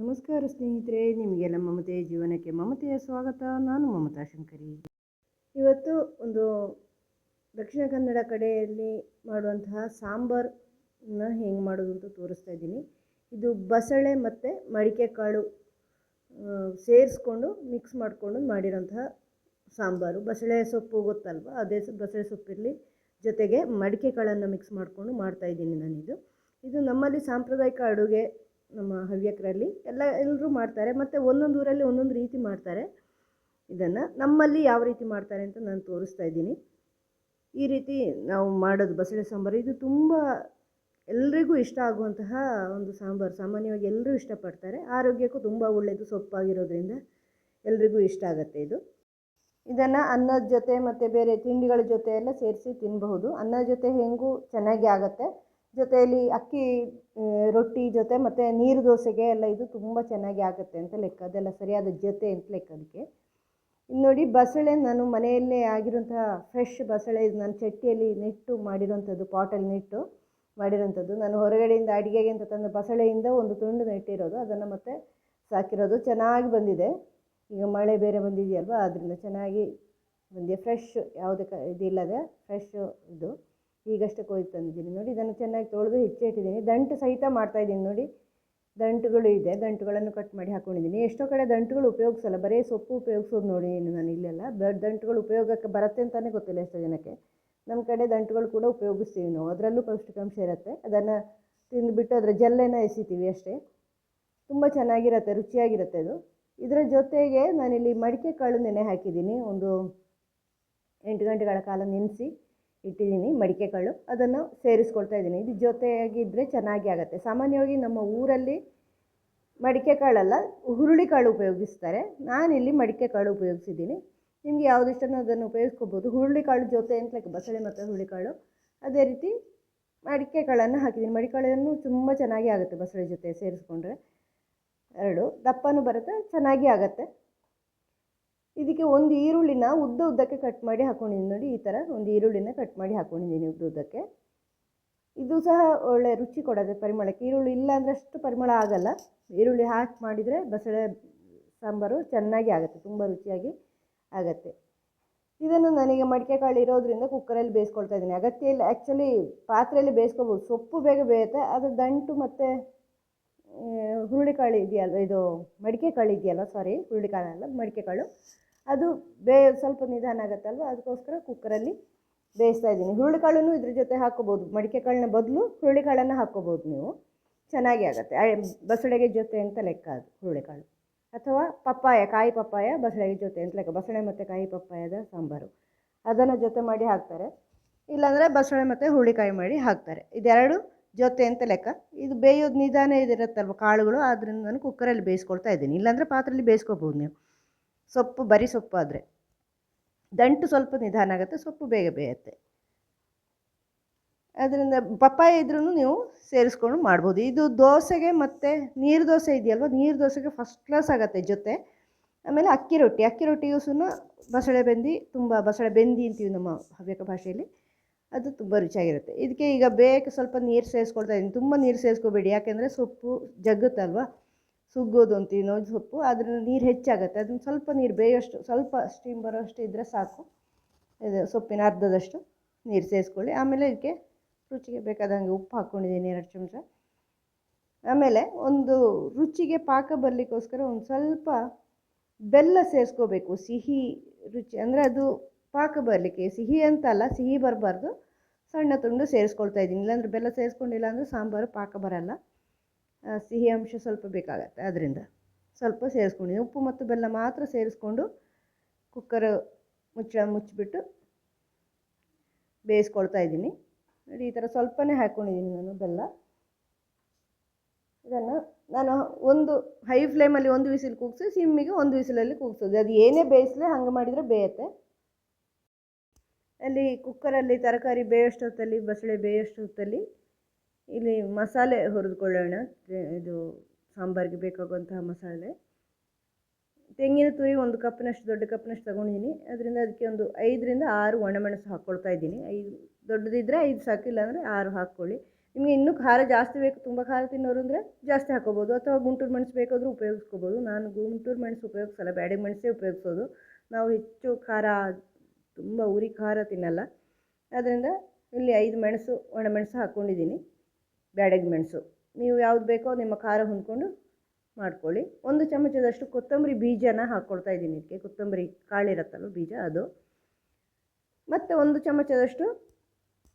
ನಮಸ್ಕಾರ ಸ್ನೇಹಿತರೆ ನಿಮಗೆಲ್ಲ ಮಮತೆ ಜೀವನಕ್ಕೆ ಮಮತೆಯ ಸ್ವಾಗತ. ನಾನು ಮಮತಾ ಶಂಕರಿ. ಇವತ್ತು ಒಂದು ದಕ್ಷಿಣ ಕನ್ನಡ ಕಡೆಯಲ್ಲಿ ಮಾಡುವಂತಹ ಸಾಂಬಾರನ್ನ ಹೆಂಗೆ ಮಾಡೋದು ಅಂತ ತೋರಿಸ್ತಾ ಇದ್ದೀನಿ. ಇದು ಬಸಳೆ ಮತ್ತು ಮಡಿಕೆ ಕಾಳು ಸೇರಿಸ್ಕೊಂಡು ಮಿಕ್ಸ್ ಮಾಡಿಕೊಂಡು ಮಾಡಿರೋಂತಹ ಸಾಂಬಾರು. ಬಸಳೆ ಸೊಪ್ಪು ಗೊತ್ತಲ್ವ? ಅದೇ ಬಸಳೆ ಸೊಪ್ಪಿರಲಿ ಜೊತೆಗೆ ಮಡಿಕೆ ಕಾಳನ್ನು ಮಿಕ್ಸ್ ಮಾಡಿಕೊಂಡು ಮಾಡ್ತಾಯಿದ್ದೀನಿ ನಾನಿದು. ಇದು ನಮ್ಮಲ್ಲಿ ಸಾಂಪ್ರದಾಯಿಕ ಅಡುಗೆ ನಮ್ಮ ಹವ್ಯಕರಲ್ಲಿ ಎಲ್ಲ ಎಲ್ಲರೂ ಮಾಡ್ತಾರೆ ಮತ್ತು ಒಂದೊಂದು ಊರಲ್ಲಿ ಒಂದೊಂದು ರೀತಿ ಮಾಡ್ತಾರೆ. ಇದನ್ನು ನಮ್ಮಲ್ಲಿ ಯಾವ ರೀತಿ ಮಾಡ್ತಾರೆ ಅಂತ ನಾನು ತೋರಿಸ್ತಾ ಇದ್ದೀನಿ. ಈ ರೀತಿ ನಾವು ಮಾಡೋದು ಬಸಳೆ ಸಾಂಬಾರು. ಇದು ತುಂಬ ಎಲ್ರಿಗೂ ಇಷ್ಟ ಆಗುವಂತಹ ಒಂದು ಸಾಂಬಾರು. ಸಾಮಾನ್ಯವಾಗಿ ಎಲ್ಲರೂ ಇಷ್ಟಪಡ್ತಾರೆ. ಆರೋಗ್ಯಕ್ಕೂ ತುಂಬ ಒಳ್ಳೆಯದು ಸೊಪ್ಪಾಗಿರೋದ್ರಿಂದ ಎಲ್ರಿಗೂ ಇಷ್ಟ ಆಗುತ್ತೆ ಇದು. ಇದನ್ನು ಅನ್ನದ ಜೊತೆ ಮತ್ತು ಬೇರೆ ತಿಂಡಿಗಳ ಜೊತೆ ಎಲ್ಲ ಸೇರಿಸಿ ತಿನ್ನಬಹುದು ಅನ್ನದ ಜೊತೆ ಹೆಂಗೂ ಚೆನ್ನಾಗಿ ಆಗುತ್ತೆ. ಜೊತೆಯಲ್ಲಿ ಅಕ್ಕಿ ರೊಟ್ಟಿ ಜೊತೆ ಮತ್ತು ನೀರು ದೋಸೆಗೆ ಎಲ್ಲ ಇದು ತುಂಬ ಚೆನ್ನಾಗಿ ಆಗುತ್ತೆ ಅಂತ ಲೆಕ್ಕ. ಅದೆಲ್ಲ ಸರಿಯಾದ ಜೊತೆ ಅಂತ ಲೆಕ್ಕ ಅದಕ್ಕೆ. ಇನ್ನು ನೋಡಿ ಬಸಳೆ ನಾನು ಮನೆಯಲ್ಲೇ ಆಗಿರೋಂತಹ ಫ್ರೆಶ್ ಬಸಳೆ ಇದು ನಾನು ಚಟ್ಟಿಯಲ್ಲಿ ನೆಟ್ಟು ಮಾಡಿರೋಂಥದ್ದು ಪಾಟಲ್ಲಿ ನೆಟ್ಟು ಮಾಡಿರೋಂಥದ್ದು ನಾನು ಹೊರಗಡೆಯಿಂದ ಅಡುಗೆಗೆ ಅಂತ ತಂದ ಬಸಳೆಯಿಂದ ಒಂದು ತುಂಡು ನೆಟ್ಟಿರೋದು. ಅದನ್ನು ಮತ್ತೆ ಸಾಕಿರೋದು. ಚೆನ್ನಾಗಿ ಬಂದಿದೆ. ಈಗ ಮಳೆ ಬೇರೆ ಬಂದಿದೆಯಲ್ವ? ಅದರಿಂದ ಚೆನ್ನಾಗಿ ಬಂದಿದೆ. ಫ್ರೆಶ್ ಯಾವುದೇ ಕ ಇದಿಲ್ಲದೆ ಫ್ರೆಶ್ ಇದು. ಈಗಷ್ಟೇ ಕೊಯ್ದು ತಂದಿದ್ದೀನಿ. ನೋಡಿ ಇದನ್ನು ಚೆನ್ನಾಗಿ ತೊಳೆದು ಹೆಚ್ಚಿಟ್ಟಿದ್ದೀನಿ. ದಂಟು ಸಹಿತ ಮಾಡ್ತಾಯಿದ್ದೀನಿ ನೋಡಿ. ದಂಟುಗಳು ಇದೆ. ದಂಟುಗಳನ್ನು ಕಟ್ ಮಾಡಿ ಹಾಕ್ಕೊಂಡಿದ್ದೀನಿ ಎಷ್ಟೋ ಕಡೆ ದಂಟುಗಳು ಉಪಯೋಗಿಸಲ್ಲ. ಬರೀ ಸೊಪ್ಪು ಉಪಯೋಗಿಸೋದು ನೋಡಿ ನಾನು ಇಲ್ಲೆಲ್ಲ. ದಂಟುಗಳು ಉಪಯೋಗಕ್ಕೆ ಬರುತ್ತೆ ಅಂತಲೇ ಗೊತ್ತಿಲ್ಲ ಎಷ್ಟೋ ಜನಕ್ಕೆ. ನಮ್ಮ ಕಡೆ ದಂಟುಗಳು ಕೂಡ ಉಪಯೋಗಿಸ್ತೀವಿ ನಾವು. ಅದರಲ್ಲೂ ಪೌಷ್ಟಿಕಾಂಶ ಇರುತ್ತೆ. ಅದನ್ನು ತಿಂದುಬಿಟ್ಟು ಅದರ ಜಲ್ಲೆನ ಎಸಿತೀವಿ ಅಷ್ಟೇ. ತುಂಬ ಚೆನ್ನಾಗಿರುತ್ತೆ. ರುಚಿಯಾಗಿರುತ್ತೆ ಅದು. ಇದರ ಜೊತೆಗೆ ನಾನಿಲ್ಲಿ ಮಡಿಕೆ ಕಾಳು ನೆನೆ ಹಾಕಿದ್ದೀನಿ. ಒಂದು ಎಂಟು ಗಂಟೆಗಳ ಕಾಲ ನೆನೆಸಿ ಇಟ್ಟಿದ್ದೀನಿ ಮಡಿಕೆ ಕಾಳು ಅದನ್ನು ಸೇರಿಸ್ಕೊಳ್ತಾ ಇದ್ದೀನಿ. ಇದು ಜೊತೆಯಾಗಿದ್ದರೆ ಚೆನ್ನಾಗಿ ಆಗುತ್ತೆ. ಸಾಮಾನ್ಯವಾಗಿ ನಮ್ಮ ಊರಲ್ಲಿ ಮಡಿಕೆ ಕಾಳಲ್ಲ ಹುರುಳಿ ಕಾಳು ಉಪಯೋಗಿಸ್ತಾರೆ. ನಾನಿಲ್ಲಿ ಮಡಿಕೆ ಕಾಳು ಉಪಯೋಗಿಸಿದ್ದೀನಿ. ನಿಮಗೆ ಯಾವ್ದು ಇಷ್ಟನೋ ಅದನ್ನು ಉಪಯೋಗಿಸ್ಕೋಬೋದು. ಹುರುಳಿ ಕಾಳು ಜೊತೆ ಅಂತ ಲೈಕ್ ಬಸಳೆ ಮತ್ತು ಹುರುಳಿ ಕಾಳು ಅದೇ ರೀತಿ ಮಡಿಕೆ ಕಾಳನ್ನು ಹಾಕಿದ್ದೀನಿ. ಮಡಿಕೆ ಕಾಳನ್ನು ತುಂಬ ಚೆನ್ನಾಗಿ ಆಗುತ್ತೆ ಬಸಳೆ ಜೊತೆ ಸೇರಿಸ್ಕೊಂಡ್ರೆ. ಎರಡು, ದಪ್ಪನೂ ಬರುತ್ತೆ, ಚೆನ್ನಾಗಿ ಆಗುತ್ತೆ. ಇದಕ್ಕೆ ಒಂದು ಈರುಳ್ಳಿನ ಉದ್ದ ಉದ್ದಕ್ಕೆ ಕಟ್ ಮಾಡಿ ಹಾಕ್ಕೊಂಡಿದ್ದೀನಿ ನೋಡಿ, ಈ ಥರ ಒಂದು ಈರುಳ್ಳಿನ ಕಟ್ ಮಾಡಿ ಹಾಕ್ಕೊಂಡಿದ್ದೀನಿ ಉದ್ದ ಉದ್ದಕ್ಕೆ. ಇದು ಸಹ ಒಳ್ಳೆ ರುಚಿ ಕೊಡೋದು ಪರಿಮಳಕ್ಕೆ, ಈರುಳ್ಳಿ ಇಲ್ಲ ಅಂದರೆ ಅಷ್ಟು ಪರಿಮಳ ಆಗಲ್ಲ. ಈರುಳ್ಳಿ ಹಾಕಿ ಮಾಡಿದರೆ ಬಸಳೆ ಸಾಂಬಾರು ಚೆನ್ನಾಗಿ ಆಗುತ್ತೆ, ತುಂಬ ರುಚಿಯಾಗಿ ಆಗುತ್ತೆ. ಇದನ್ನು ನನಗೆ ಮಡಿಕೆ ಕಾಳು ಇರೋದ್ರಿಂದ ಕುಕ್ಕರಲ್ಲಿ ಬೇಯಿಸ್ಕೊಳ್ತಾ ಇದ್ದೀನಿ. ಅಗತ್ಯ ಇಲ್ಲ ಆ್ಯಕ್ಚುಲಿ ಪಾತ್ರೆಯಲ್ಲಿ ಬೇಯಿಸ್ಕೋಬೋದು ಸೊಪ್ಪು ಬೇಗ ಬೇಯುತ್ತೆ, ಅದು ದಂಟು ಮತ್ತು ಹುರುಳಿಕಾಳು ಇದೆಯಲ್ಲ, ಇದು ಮಡಿಕೆ ಕಾಳು ಇದೆಯಲ್ಲ ಸಾರಿ ಹುರುಳಿಕಾಳು ಅಲ್ಲ ಮಡಿಕೆ ಕಾಳು. ಅದು ಬೇ, ಸ್ವಲ್ಪ ನಿಧಾನ ಆಗುತ್ತಲ್ವ? ಅದಕ್ಕೋಸ್ಕರ ಕುಕ್ಕರಲ್ಲಿ ಬೇಯಿಸ್ತಾ ಇದ್ದೀನಿ. ಹುರುಳಿಕಾಳನ್ನು ಇದ್ರ ಜೊತೆ ಹಾಕೋಬೋದು ಮಡಿಕೆ ಕಾಳಿನ ಬದಲು ಹುರುಳಿಕಾಳನ್ನು ಹಾಕೋಬೋದು ನೀವು. ಚೆನ್ನಾಗಿ ಆಗುತ್ತೆ. ಬಸಳೆಗೆ ಜೊತೆ ಅಂತ ಲೆಕ್ಕ ಅದು, ಹುರುಳಿಕಾಳು. ಅಥವಾ ಪಪ್ಪಾಯ, ಕಾಯಿ ಪಪ್ಪಾಯ ಬಸಳೆಗೆ ಜೊತೆ ಅಂತ ಲೆಕ್ಕ. ಬಸಳೆ ಮತ್ತು ಕಾಯಿ ಪಪ್ಪಾಯದ ಸಾಂಬಾರು. ಅದನ್ನು ಜೊತೆ ಮಾಡಿ ಹಾಕ್ತಾರೆ. ಇಲ್ಲಾಂದರೆ ಬಸಳೆ ಮತ್ತು ಹುರುಳಿಕಾಯಿ ಮಾಡಿ ಹಾಕ್ತಾರೆ. ಇದೆರಡು ಜೊತೆ ಅಂತ ಲೆಕ್ಕ. ಇದು ಬೇಯೋದು ನಿಧಾನ ಇದಿರುತ್ತಲ್ವ ಕಾಳುಗಳು? ಆದ್ದರಿಂದ ನಾನು ಕುಕ್ಕರಲ್ಲಿ ಬೇಯಿಸ್ಕೊಳ್ತಾ ಇದ್ದೀನಿ. ಇಲ್ಲಾಂದರೆ ಪಾತ್ರೆಯಲ್ಲಿ ಬೇಯಿಸ್ಕೋಬೋದು ನೀವು. ಸೊಪ್ಪು, ಬರೀ ಸೊಪ್ಪು ಆದರೆ. ದಂಟು ಸ್ವಲ್ಪ ನಿಧಾನ ಆಗುತ್ತೆ, ಸೊಪ್ಪು ಬೇಗ ಬೇಯುತ್ತೆ. ಅದರಿಂದ ಪಪ್ಪಾಯ ಇದ್ರೂ ನೀವು ಸೇರಿಸ್ಕೊಂಡು ಮಾಡ್ಬೋದು. ಇದು ದೋಸೆಗೆ ಮತ್ತು ನೀರು ದೋಸೆ ಇದೆಯಲ್ವ? ನೀರು ದೋಸೆಗೆ ಫಸ್ಟ್ ಕ್ಲಾಸ್ ಆಗುತ್ತೆ ಜೊತೆ. ಆಮೇಲೆ ಅಕ್ಕಿ ರೊಟ್ಟಿ. ಅಕ್ಕಿ ರೊಟ್ಟಿಗೂ ಸಹ ಬಸಳೆ ಬೆಂದಿ, ತುಂಬ ಬಸಳೆ ಬೆಂದಿ ಅಂತೀವಿ ನಮ್ಮ ಹವ್ಯಕ ಭಾಷೆಯಲ್ಲಿ. ಅದು ತುಂಬ ರುಚಿಯಾಗಿರುತ್ತೆ. ಇದಕ್ಕೆ ಈಗ ಬೇಗ ಸ್ವಲ್ಪ ನೀರು ಸೇರಿಸ್ಕೊಳ್ತಾ ಇದ್ದೀನಿ ತುಂಬ ನೀರು ಸೇರಿಸ್ಕೋಬೇಡಿ. ಯಾಕೆಂದರೆ ಸೊಪ್ಪು ಜಗ್ಗುತ್ತಲ್ವ? ಸುಗ್ಗೋದು ಅಂತೀವಿ ನಾವು ಸೊಪ್ಪು ಅದ್ರಲ್ಲಿ ನೀರು ಹೆಚ್ಚಾಗುತ್ತೆ. ಅದನ್ನು ಸ್ವಲ್ಪ ನೀರು ಬೇಯೋಷ್ಟು, ಸ್ವಲ್ಪ ಸ್ಟೀಮ್ ಬರೋಷ್ಟು ಇದ್ದರೆ ಸಾಕು. ಇದು ಸೊಪ್ಪಿನ ಅರ್ಧದಷ್ಟು ನೀರು ಸೇರಿಸ್ಕೊಳ್ಳಿ ಆಮೇಲೆ ಇದಕ್ಕೆ ರುಚಿಗೆ ಬೇಕಾದಂಗೆ ಉಪ್ಪು ಹಾಕ್ಕೊಂಡಿದ್ದೀನಿ ಎರಡು ಚಮಚ. ಆಮೇಲೆ ಒಂದು ರುಚಿಗೆ ಪಾಕ ಬರಲಿಕ್ಕೋಸ್ಕರ ಒಂದು ಸ್ವಲ್ಪ ಬೆಲ್ಲ ಸೇರಿಸ್ಕೋಬೇಕು ಸಿಹಿ ರುಚಿ. ಅಂದರೆ ಅದು ಪಾಕ ಬರಲಿಕ್ಕೆ, ಸಿಹಿ ಅಂತ ಅಲ್ಲ, ಸಿಹಿ ಬರಬಾರ್ದು. ಸಣ್ಣ ತುಂಡು ಸೇರಿಸ್ಕೊಳ್ತಾ ಇದ್ದೀನಿ. ಇಲ್ಲಾಂದರೆ ಬೆಲ್ಲ ಸೇರಿಸ್ಕೊಂಡಿಲ್ಲ ಅಂದರೆ ಸಾಂಬಾರು, ಪಾಕ ಬರಲ್ಲ. ಸಿಹಿ ಅಂಶ ಸ್ವಲ್ಪ ಬೇಕಾಗತ್ತೆ ಅದರಿಂದ. ಸ್ವಲ್ಪ ಸೇರಿಸ್ಕೊಂಡಿದ್ದೀನಿ ಉಪ್ಪು ಮತ್ತು ಬೆಲ್ಲ ಮಾತ್ರ ಸೇರಿಸ್ಕೊಂಡು ಕುಕ್ಕರ್ ಮುಚ್ಚ, ಮುಚ್ಚಿಬಿಟ್ಟು ಬೇಯಿಸ್ಕೊಳ್ತಾ ಇದ್ದೀನಿ. ನೋಡಿ, ಈ ಥರ ಸ್ವಲ್ಪನೇ ಹಾಕ್ಕೊಂಡಿದ್ದೀನಿ ನಾನು ಬೆಲ್ಲ. ಇದನ್ನು ನಾನು ಒಂದು ಹೈ ಫ್ಲೇಮಲ್ಲಿ ಒಂದು ವಿಸಿಲ್ ಕೂಗಿಸಿ, ಸಿಮ್ಮಿಗೆ ಒಂದು ವಿಸಿಲಲ್ಲಿ ಕೂಗಿಸೋದು. ಅದು ಏನೇ ಬೇಯಿಸಲಿ ಹಂಗೆ ಮಾಡಿದರೆ ಬೇಯುತ್ತೆ. ಅಲ್ಲಿ ಕುಕ್ಕರಲ್ಲಿ ತರಕಾರಿ ಬೇಯೋಷ್ಟೊತ್ತಲ್ಲಿ ಬಸಳೆ ಬೇಯೋಷ್ಟೊತ್ತಲ್ಲಿ ಇಲ್ಲಿ ಮಸಾಲೆ ಹುರಿದುಕೊಳ್ಳೋಣ. ಇದು ಸಾಂಬಾರಿಗೆ ಬೇಕಾಗುವಂತಹ ಮಸಾಲೆ. ತೆಂಗಿನ ತುರಿ ಒಂದು ಕಪ್ಪಿನಷ್ಟು, ದೊಡ್ಡ ಕಪ್ನಷ್ಟು ತೊಗೊಂಡಿದ್ದೀನಿ. ಅದರಿಂದ ಅದಕ್ಕೆ ಒಂದು ಐದರಿಂದ ಆರು ಒಣಮೆಣಸು ಹಾಕ್ಕೊಳ್ತಾ ಇದ್ದೀನಿ. ಐದು ದೊಡ್ಡದಿದ್ದರೆ ಐದು ಸಾಕಿಲ್ಲ ಅಂದರೆ ಆರು ಹಾಕ್ಕೊಳ್ಳಿ. ನಿಮಗೆ ಇನ್ನೂ ಖಾರ ಜಾಸ್ತಿ ಬೇಕು, ತುಂಬ ಖಾರ ತಿನ್ನೋರು ಅಂದರೆ ಜಾಸ್ತಿ ಹಾಕೋಬೋದು ಅಥವಾ ಗುಂಟೂರು ಮೆಣಸು ಬೇಕಾದರೂ ಉಪಯೋಗಿಸ್ಕೋಬೋದು. ನಾನು ಗುಂಟೂರು ಮೆಣಸು ಉಪಯೋಗಿಸಲ್ಲ, ಬ್ಯಾಡಗಿ ಮೆಣಸೇ ಉಪಯೋಗಿಸೋದು. ನಾವು ಹೆಚ್ಚು ಖಾರ, ತುಂಬ ಉರಿ ಖಾರ ತಿನ್ನಲ್ಲ. ಆದ್ದರಿಂದ ಇಲ್ಲಿ ಐದು ಮೆಣಸು, ಒಣಮೆಣಸು ಹಾಕ್ಕೊಂಡಿದ್ದೀನಿ. ಬ್ಯಾಡಗಿ ಮೆಣಸು. ನೀವು ಯಾವ್ದು ಬೇಕೋ ನಿಮ್ಮ ಖಾರ ಹೊಂದ್ಕೊಂಡು ಮಾಡ್ಕೊಳ್ಳಿ. ಒಂದು ಚಮಚದಷ್ಟು ಕೊತ್ತಂಬರಿ ಬೀಜನ ಹಾಕ್ಕೊಳ್ತಾ ಇದ್ದೀನಿ ಇದಕ್ಕೆ. ಕೊತ್ತಂಬರಿ ಕಾಳಿರತ್ತಲ್ಲ ಬೀಜ ಅದು. ಮತ್ತು ಒಂದು ಚಮಚದಷ್ಟು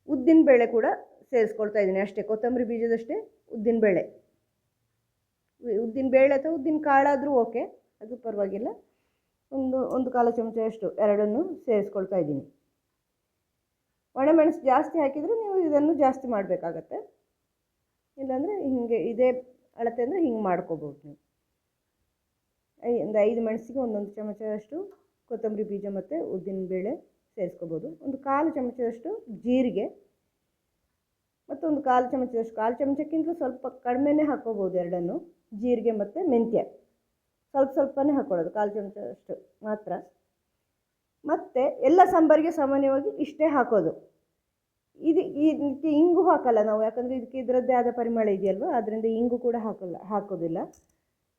ಉದ್ದಿನ ಬೇಳೆ ಕೂಡ ಸೇರಿಸ್ಕೊಳ್ತಾ ಇದ್ದೀನಿ ಅಷ್ಟೇ. ಕೊತ್ತಂಬರಿ ಬೀಜದಷ್ಟೇ ಉದ್ದಿನ ಬೇಳೆ. ಉದ್ದಿನ ಬೇಳೆ ಅಥವಾ ಉದ್ದಿನ ಕಾಳಾದರೂ ಓಕೆ, ಅದು ಪರವಾಗಿಲ್ಲ. ಒಂದು ಒಂದು ಕಾಲು ಚಮಚದಷ್ಟು ಎರಡನ್ನು ಸೇರಿಸ್ಕೊಳ್ತಾ ಇದ್ದೀನಿ. ಒಣಮೆಣಸು ಜಾಸ್ತಿ ಹಾಕಿದರೆ ನೀವು ಇದನ್ನು ಜಾಸ್ತಿ ಮಾಡಬೇಕಾಗತ್ತೆ. ಇಲ್ಲಾಂದರೆ ಹೀಗೆ ಇದೇ ಅಳತೆ ಅಂದರೆ ಹಿಂಗೆ ಮಾಡ್ಕೋಬೋದು ನೀವು. ಐ ಒಂದು ಐದು ಮೆಣಸಿಗೆ ಒಂದೊಂದು ಚಮಚದಷ್ಟು ಕೊತ್ತಂಬರಿ ಬೀಜ ಮತ್ತು ಉದ್ದಿನ ಬೇಳೆ ಸೇರಿಸ್ಕೋಬೋದು. ಒಂದು ಕಾಲು ಚಮಚದಷ್ಟು ಜೀರಿಗೆ ಮತ್ತು ಒಂದು ಕಾಲು ಚಮಚದಷ್ಟು, ಕಾಲು ಚಮಚಕ್ಕಿಂತ ಸ್ವಲ್ಪ ಕಡಿಮೆನೇ ಹಾಕ್ಕೋಬೋದು ಎರಡನ್ನು. ಜೀರಿಗೆ ಮತ್ತು ಮೆಂತ್ಯ ಸ್ವಲ್ಪ ಸ್ವಲ್ಪನೇ ಹಾಕ್ಕೊಳ್ಳೋದು, ಕಾಲು ಚಮಚದಷ್ಟು ಮಾತ್ರ. ಮತ್ತು ಎಲ್ಲ ಸಾಂಬಾರಿಗೆ ಸಾಮಾನ್ಯವಾಗಿ ಇಷ್ಟೇ ಹಾಕೋದು. ಇದು ಇದಕ್ಕೆ ಇಂಗು ಹಾಕಲ್ಲ ನಾವು, ಯಾಕಂದರೆ ಇದಕ್ಕೆ ಇದರದ್ದೇ ಆದ ಪರಿಮಳ ಇದೆಯಲ್ವ? ಅದರಿಂದ ಇಂಗು ಕೂಡ ಹಾಕಲ್ಲ, ಹಾಕೋದಿಲ್ಲ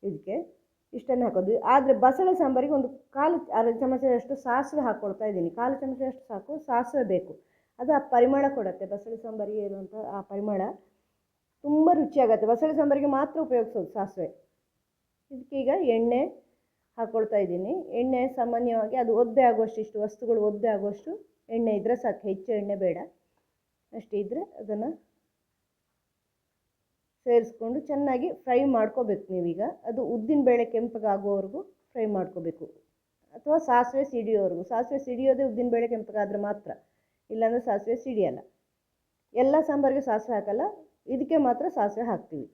ಇದಕ್ಕೆ, ಇಷ್ಟನ್ನು ಹಾಕೋದು. ಆದರೆ ಬಸಳೆ ಸಾಂಬಾರಿಗೆ ಒಂದು ಕಾಲು ಅರ್ಧ ಚಮಚದಷ್ಟು ಸಾಸಿವೆ ಹಾಕ್ಕೊಳ್ತಾ ಇದ್ದೀನಿ. ಕಾಲು ಚಮಚದಷ್ಟು ಸಾಕು, ಸಾಸಿವೆ ಬೇಕು. ಅದು ಆ ಪರಿಮಳ ಕೊಡುತ್ತೆ, ಬಸಳೆ ಸಾಂಬಾರಿಗೆ ಇರುವಂಥ ಆ ಪರಿಮಳ. ತುಂಬ ರುಚಿಯಾಗತ್ತೆ. ಬಸಳೆ ಸಾಂಬಾರಿಗೆ ಮಾತ್ರ ಉಪಯೋಗಿಸೋದು ಸಾಸಿವೆ. ಇದಕ್ಕೀಗ ಎಣ್ಣೆ ಹಾಕ್ಕೊಳ್ತಾ ಇದ್ದೀನಿ. ಎಣ್ಣೆ ಸಾಮಾನ್ಯವಾಗಿ ಅದು ಒದ್ದೆ ಆಗುವಷ್ಟು, ಇಷ್ಟು ವಸ್ತುಗಳು ಒದ್ದೆ ಆಗುವಷ್ಟು ಎಣ್ಣೆ ಇದ್ದರೆ ಸಾಕು. ಹೆಚ್ಚು ಎಣ್ಣೆ ಬೇಡ. ಅಷ್ಟೇ ಇದ್ದರೆ ಅದನ್ನು ಸೇರಿಸ್ಕೊಂಡು ಚೆನ್ನಾಗಿ ಫ್ರೈ ಮಾಡ್ಕೋಬೇಕು ನೀವೀಗ. ಅದು ಉದ್ದಿನ ಬೇಳೆ ಕೆಂಪಗಾಗುವವರೆಗೂ ಫ್ರೈ ಮಾಡ್ಕೋಬೇಕು. ಅಥವಾ ಸಾಸಿವೆ ಸಿಡಿಯೋವರೆಗೂ. ಸಾಸಿವೆ ಸಿಡಿಯೋದೇ ಉದ್ದಿನ ಬೇಳೆ ಕೆಂಪಗಾದ್ರೆ ಮಾತ್ರ. ಇಲ್ಲಾಂದರೆ ಸಾಸಿವೆ ಸಿಡಿಯಲ್ಲ. ಎಲ್ಲ ಸಾಂಬಾರಿಗೆ ಸಾಸಿವೆ ಹಾಕಲ್ಲ. ಇದಕ್ಕೆ ಮಾತ್ರ ಸಾಸಿವೆ ಹಾಕ್ತೀವಿ.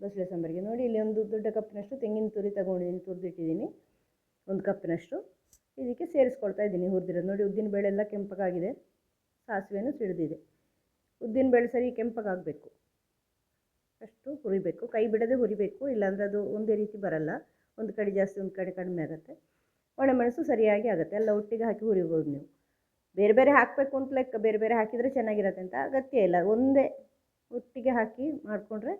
ಬಸಳೆ ಸಾಂಬಾರಿಗೆ. ನೋಡಿ, ಇಲ್ಲಿ ಒಂದು ದೊಡ್ಡ ಕಪ್ಪಿನಷ್ಟು ತೆಂಗಿನ ತುರಿ ತಗೊಂಡಿದ್ದೀನಿ, ತುರಿದಿಟ್ಟಿದ್ದೀನಿ. ಒಂದು ಕಪ್ಪಿನಷ್ಟು. ಇದಕ್ಕೆ ಸೇರಿಸ್ಕೊಳ್ತಾ ಇದ್ದೀನಿ ಹುರಿದಿರೋದು. ನೋಡಿ, ಉದ್ದಿನ ಬೇಳೆ ಎಲ್ಲ ಕೆಂಪಗಾಗಿದೆ. ಸಾಸಿವೆನೂ ಸಿಡಿದಿದೆ. ಉದ್ದಿನ ಬೇಳೆ ಸರಿ ಕೆಂಪಗಾಗಬೇಕು. ಅಷ್ಟು ಹುರಿಬೇಕು. ಕೈ ಬಿಡದೆ ಹುರಿಬೇಕು. ಇಲ್ಲಾಂದರೆ ಅದು ಒಂದೇ ರೀತಿ ಬರಲ್ಲ. ಒಂದು ಕಡೆ ಜಾಸ್ತಿ, ಒಂದು ಕಡೆ ಕಡಿಮೆ ಆಗುತ್ತೆ. ಒಣಮೆಣಸು ಸರಿಯಾಗಿ ಆಗುತ್ತೆ. ಎಲ್ಲ ಒಟ್ಟಿಗೆ ಹಾಕಿ ಹುರಿಬೋದು ನೀವು. ಬೇರೆ ಬೇರೆ ಹಾಕಬೇಕು ಅಂತ ಲೆಕ್ಕ. ಬೇರೆ ಬೇರೆ ಹಾಕಿದರೆ ಚೆನ್ನಾಗಿರತ್ತೆ ಅಂತ ಅಗತ್ಯ ಇಲ್ಲ. ಒಂದೇ ಒಟ್ಟಿಗೆ ಹಾಕಿ ಮಾಡಿಕೊಂಡ್ರೆ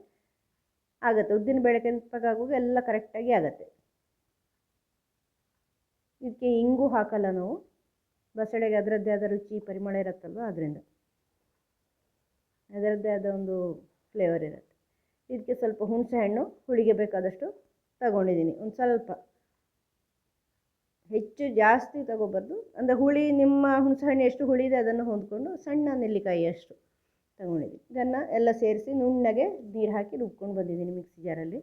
ಆಗುತ್ತೆ. ಉದ್ದಿನ ಬೇಳೆ ಕೆಂಪಗಾಗುವಾಗ ಎಲ್ಲ ಕರೆಕ್ಟಾಗಿ ಆಗುತ್ತೆ. ಇದಕ್ಕೆ ಇಂಗು ಹಾಕಲ್ಲ ನಾವು. ಬಸಳೆಗೆ ಅದರದ್ದೇ ಆದ ರುಚಿ, ಪರಿಮಳ ಇರುತ್ತಲ್ವ? ಅದರಿಂದ. ಅದರದ್ದೇ ಆದ ಒಂದು ಫ್ಲೇವರ್ ಇರುತ್ತೆ. ಇದಕ್ಕೆ ಸ್ವಲ್ಪ ಹುಣಸೆ ಹಣ್ಣು, ಹುಳಿಗೆ ಬೇಕಾದಷ್ಟು ತಗೊಂಡಿದ್ದೀನಿ ಒಂದು ಸ್ವಲ್ಪ ಹೆಚ್ಚು ಜಾಸ್ತಿ ತಗೋಬಾರ್ದು. ಅಂದರೆ ಹುಳಿ, ನಿಮ್ಮ ಹುಣಸೆ ಹಣ್ಣು ಎಷ್ಟು ಹುಳಿ ಇದೆ ಅದನ್ನು ಹೊಂದ್ಕೊಂಡು ಸಣ್ಣ ನೆಲ್ಲಿಕಾಯಿ ಅಷ್ಟು ತಗೊಂಡಿದ್ದೀನಿ ಇದನ್ನು ಎಲ್ಲ ಸೇರಿಸಿ ನುಣ್ಣಗೆ ನೀರು ಹಾಕಿ ರುಬ್ಕೊಂಡು ಬಂದಿದ್ದೀನಿ ಮಿಕ್ಸಿ ಜಾರಲ್ಲಿ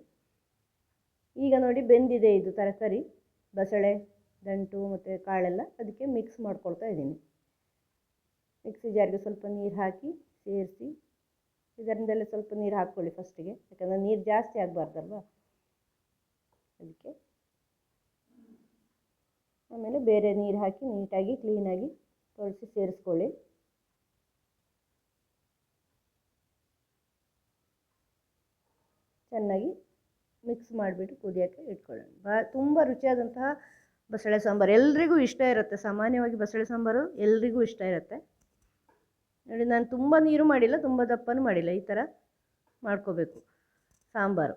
ಈಗ ನೋಡಿ ಬೆಂದಿದೆ ಇದು ತರಕಾರಿ, ಬಸಳೆ, ದಂಟು ಮತ್ತು ಕಾಳೆಲ್ಲ. ಅದಕ್ಕೆ ಮಿಕ್ಸ್ ಮಾಡ್ಕೊಳ್ತಾ ಇದ್ದೀನಿ ಮಿಕ್ಸಿ ಜಾರಿಗೆ ಸ್ವಲ್ಪ ನೀರು ಹಾಕಿ ಸೇರಿಸಿ ಇದರಿಂದಲೇ ಸ್ವಲ್ಪ ನೀರು ಹಾಕ್ಕೊಳ್ಳಿ ಫಸ್ಟಿಗೆ ಯಾಕಂದರೆ ನೀರು ಜಾಸ್ತಿ ಆಗಬಾರ್ದಲ್ವ? ಅದಕ್ಕೆ ಆಮೇಲೆ ಬೇರೆ ನೀರು ಹಾಕಿ ನೀಟಾಗಿ ಕ್ಲೀನಾಗಿ ತೊಳೆಸಿ ಸೇರಿಸ್ಕೊಳ್ಳಿ. ಚೆನ್ನಾಗಿ ಮಿಕ್ಸ್ ಮಾಡಿಬಿಟ್ಟು ಕುದಿಯೋಕ್ಕೆ ಇಟ್ಕೊಳ್ಳೋಣ. ಬಾ, ತುಂಬ ರುಚಿಯಾದಂತಹ ಬಸಳೆ ಸಾಂಬಾರು. ಎಲ್ರಿಗೂ ಇಷ್ಟ ಇರುತ್ತೆ. ಸಾಮಾನ್ಯವಾಗಿ ಬಸಳೆ ಸಾಂಬಾರು ಎಲ್ರಿಗೂ ಇಷ್ಟ ಇರುತ್ತೆ. ನೋಡಿ, ನಾನು ತುಂಬ ನೀರು ಮಾಡಿಲ್ಲ, ತುಂಬ ದಪ್ಪನೂ ಮಾಡಿಲ್ಲ. ಈ ಥರ ಮಾಡ್ಕೋಬೇಕು. ಸಾಂಬಾರು.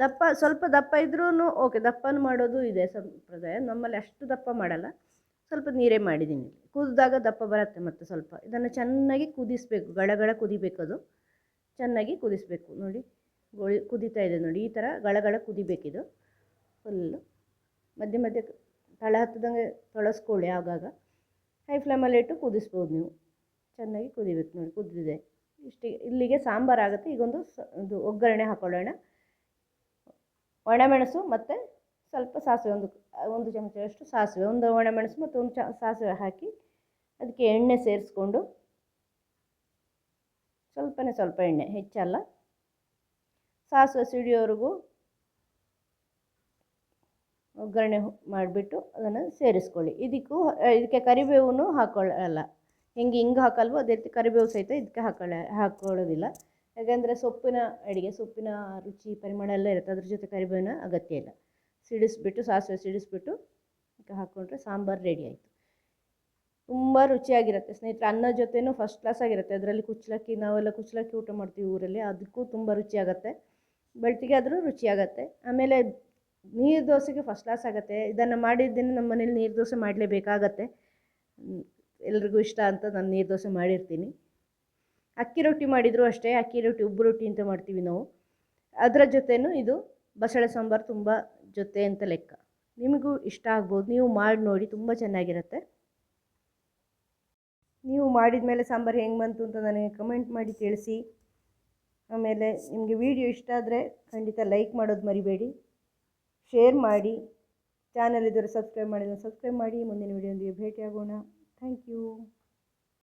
ದಪ್ಪ, ಸ್ವಲ್ಪ ದಪ್ಪ ಇದ್ರೂ ಓಕೆ, ದಪ್ಪನೂ ಮಾಡೋದು ಇದೆ ಸಂಪ್ರದಾಯ. ನಮ್ಮಲ್ಲಿ ಅಷ್ಟು ದಪ್ಪ ಮಾಡಲ್ಲ. ಸ್ವಲ್ಪ ನೀರೇ ಮಾಡಿದ್ದೀನಿ ಕುದಿದಾಗ ದಪ್ಪ ಬರುತ್ತೆ ಮತ್ತು ಸ್ವಲ್ಪ. ಇದನ್ನು ಚೆನ್ನಾಗಿ ಕುದಿಸಬೇಕು. ಗಳಗಳ ಕುದಿಬೇಕು ಅದು. ಚೆನ್ನಾಗಿ ಕುದಿಸಬೇಕು. ನೋಡಿ, ಗೋಳಿ, ಕುದೀತಾ ಇದೆ ನೋಡಿ. ಈ ಥರ ಗಳಗಳ ಕುದಿಬೇಕಿದು. ಫುಲ್ಲು. ಮಧ್ಯೆ ಮಧ್ಯೆ ತಳ ಹತ್ತದಂಗೆ ತೊಳಸ್ಕೊಳ್ಳಿ ಆಗಾಗ. ಹೈ ಫ್ಲೇಮಲ್ಲಿಟ್ಟು ಕುದಿಸ್ಬೋದು ನೀವು. ಚೆನ್ನಾಗಿ ಕುದಿಬೇಕು ನೋಡಿ, ಕುದಿದಿದೆ. ಇಷ್ಟಿಗೆ ಇಲ್ಲಿಗೆ ಸಾಂಬಾರು ಆಗುತ್ತೆ. ಈಗೊಂದು ಸ, ಇದು ಒಗ್ಗರಣೆ ಹಾಕೊಳ್ಳೋಣ. ಒಣಮೆಣಸು ಮತ್ತು ಸ್ವಲ್ಪ ಸಾಸಿವೆ, ಒಂದು ಒಂದು ಚಮಚದಷ್ಟು ಸಾಸಿವೆ, ಒಂದು ಒಣಮೆಣಸು ಮತ್ತು ಒಂದು ಚ, ಸಾಸಿವೆ ಹಾಕಿ ಅದಕ್ಕೆ ಎಣ್ಣೆ ಸೇರಿಸ್ಕೊಂಡು, ಸ್ವಲ್ಪನೇ ಸ್ವಲ್ಪ ಎಣ್ಣೆ, ಹೆಚ್ಚಲ್ಲ. ಸಾಸಿವೆ ಸಿಡಿಯೋವರೆಗೂ ಒಗ್ಗರಣೆ ಮಾಡಿಬಿಟ್ಟು ಅದನ್ನು ಸೇರಿಸ್ಕೊಳ್ಳಿ. ಇದಕ್ಕೂ, ಇದಕ್ಕೆ ಕರಿಬೇವು ಹಾಕೊಳ್ಳಲ್ಲ. ಹೆಂಗೆ ಹಿಂಗೆ ಹಾಕಲ್ವೋ ಅದೇ ರೀತಿ ಕರಿಬೇವು ಸಹಿತ ಇದಕ್ಕೆ ಹಾಕೊಳ್ಳ, ಹಾಕೊಳ್ಳೋದಿಲ್ಲ. ಯಾಕೆಂದರೆ ಸೊಪ್ಪಿನ ಅಡುಗೆ, ಸೊಪ್ಪಿನ ರುಚಿ, ಪರಿಮಳ ಎಲ್ಲ ಇರುತ್ತೆ. ಅದ್ರ ಜೊತೆ ಕರಿಬೇವಿನ ಅಗತ್ಯ ಇಲ್ಲ. ಸಿಡಿಸ್ಬಿಟ್ಟು, ಸಾಸಿವೆ ಸಿಡಿಸ್ಬಿಟ್ಟು ಇದಕ್ಕೆ ಹಾಕ್ಕೊಂಡ್ರೆ ಸಾಂಬಾರು ರೆಡಿ ಆಯಿತು. ತುಂಬ ರುಚಿಯಾಗಿರುತ್ತೆ. ಸ್ನೇಹಿತರೆ, ಅನ್ನ ಜೊತೆನೂ ಫಸ್ಟ್ ಕ್ಲಾಸ್ ಆಗಿರುತ್ತೆ. ಅದರಲ್ಲಿ ಕುಚ್ಚಲಕ್ಕಿ, ನಾವೆಲ್ಲ ಕುಚ್ಚಲಕ್ಕಿ ಊಟ ಮಾಡ್ತೀವಿ ಊರಲ್ಲಿ. ಅದಕ್ಕೂ ತುಂಬ ರುಚಿಯಾಗತ್ತೆ. ಬೆಳ್ತಿಗೆ ಆದರೂ ರುಚಿಯಾಗತ್ತೆ. ಆಮೇಲೆ ನೀರು ದೋಸೆಗೆ ಫಸ್ಟ್ ಕ್ಲಾಸ್ ಆಗುತ್ತೆ. ಇದನ್ನು ಮಾಡಿದ್ದೇನೆ ನಮ್ಮ ಮನೇಲಿ ನೀರು ದೋಸೆ ಮಾಡಲೇಬೇಕಾಗತ್ತೆ. ಎಲ್ರಿಗೂ ಇಷ್ಟ ಅಂತ ನಾನು ನೀರು ದೋಸೆ ಮಾಡಿರ್ತೀನಿ. ಅಕ್ಕಿ ರೊಟ್ಟಿ ಮಾಡಿದರೂ ಅಷ್ಟೇ, ಅಕ್ಕಿ ರೊಟ್ಟಿ, ಉಬ್ಬು ರೊಟ್ಟಿ ಅಂತ ಮಾಡ್ತೀವಿ ನಾವು. ಅದರ ಜೊತೆನೂ ಇದು ಬಸಳೆ ಸಾಂಬಾರು ತುಂಬ ಜೊತೆ ಅಂತ ಲೆಕ್ಕ. ನಿಮಗೂ ಇಷ್ಟ ಆಗ್ಬೋದು, ನೀವು ಮಾಡಿ ನೋಡಿ, ತುಂಬ ಚೆನ್ನಾಗಿರುತ್ತೆ. ನೀವು ಮಾಡಿದ ಮೇಲೆ ಸಾಂಬಾರು ಹೆಂಗೆ ಬಂತು ಅಂತ ನನಗೆ ಕಮೆಂಟ್ ಮಾಡಿ ತಿಳಿಸಿ. ಆಮೇಲೆ ನಿಮಗೆ ವಿಡಿಯೋ ಇಷ್ಟ ಆದರೆ ಖಂಡಿತ ಲೈಕ್ ಮಾಡೋದು ಮರಿಬೇಡಿ. ಶೇರ್ ಮಾಡಿ. ಚಾನಲ್ ಇದ್ದರೆ ಸಬ್ಸ್ಕ್ರೈಬ್ ಮಾಡಿದ್ರೆ ಸಬ್ಸ್ಕ್ರೈಬ್ ಮಾಡಿ. ಮುಂದಿನ ವಿಡಿಯೋದೊಂದಿಗೆ ಭೇಟಿಯಾಗೋಣ. Thank you.